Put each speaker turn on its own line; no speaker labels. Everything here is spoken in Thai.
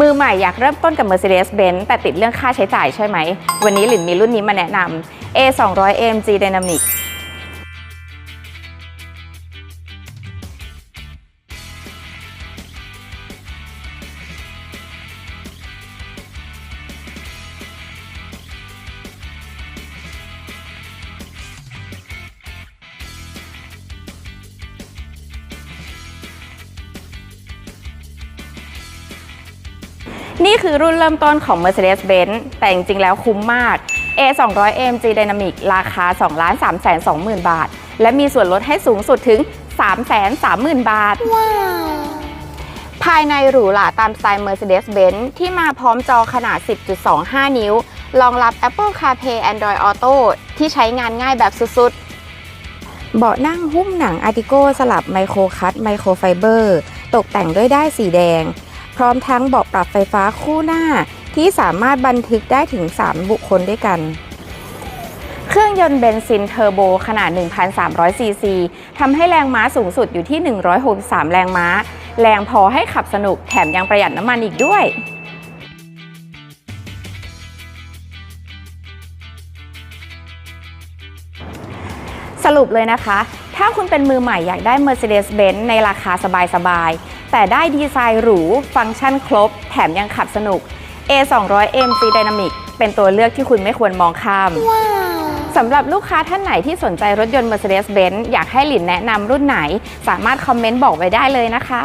มือใหม่อยากเริ่มต้นกับ Mercedes-Benz แต่ติดเรื่องค่าใช้จ่ายใช่ไหม วันนี้หลินมีรุ่นนี้มาแนะนำ A 2 0 0 AMG Dynamic นี่คือรุ่นเริ่มต้นของ Mercedes-Benz แต่จริงๆ แล้วคุ้มมาก A 2 0 0 AMG Dynamic ราคา 2 3 2 0 0 0 0 บาท และมีส่วนลดให้สูงสุดถึง 3 3 0 0 0 0 บาท ภายในหรูหราตามสไตล์ Mercedes-Benz ที่มาพร้อมจอขนาด 10.25 นิ้ว รองรับ Apple CarPlay Android Auto ที่ใช้งานง่ายแบบสุดๆ เบาะนั่งหุ้มหนังอาร์ติโกสลับไมโครคัตไมโครไฟเบอร์ ตกแต่งด้วยด้ายสีแดง พร้อมทั้งเบาะปรับไฟฟ้าคู่หน้า ที่สามารถบันทึกได้ถึง 3 บุคคลด้วยกัน เครื่องยนต์เบนซินเทอร์โบขนาด 1,300 ซีซีทำให้แรงม้าสูงสุดอยู่ที่ 163 แรงม้า แรงพอให้ขับสนุกแถมยังประหยัดน้ำมันอีกด้วย สรุปเลยนะคะ ถ้าคุณเป็นมือใหม่อยากได้ Mercedes-Benz ในราคาสบายๆ แต่ได้ดีไซน์หรู ฟังก์ชันครบ แถมยังขับสนุก A 2 0 0 AMG Dynamic เป็นตัวเลือกที่คุณไม่ควรมองข้าม สำหรับลูกค้าท่านไหนที่สนใจรถยนต์ Mercedes-Benz อยากให้หลินแนะนำรุ่นไหน สามารถคอมเมนต์บอกไว้ได้เลยนะคะ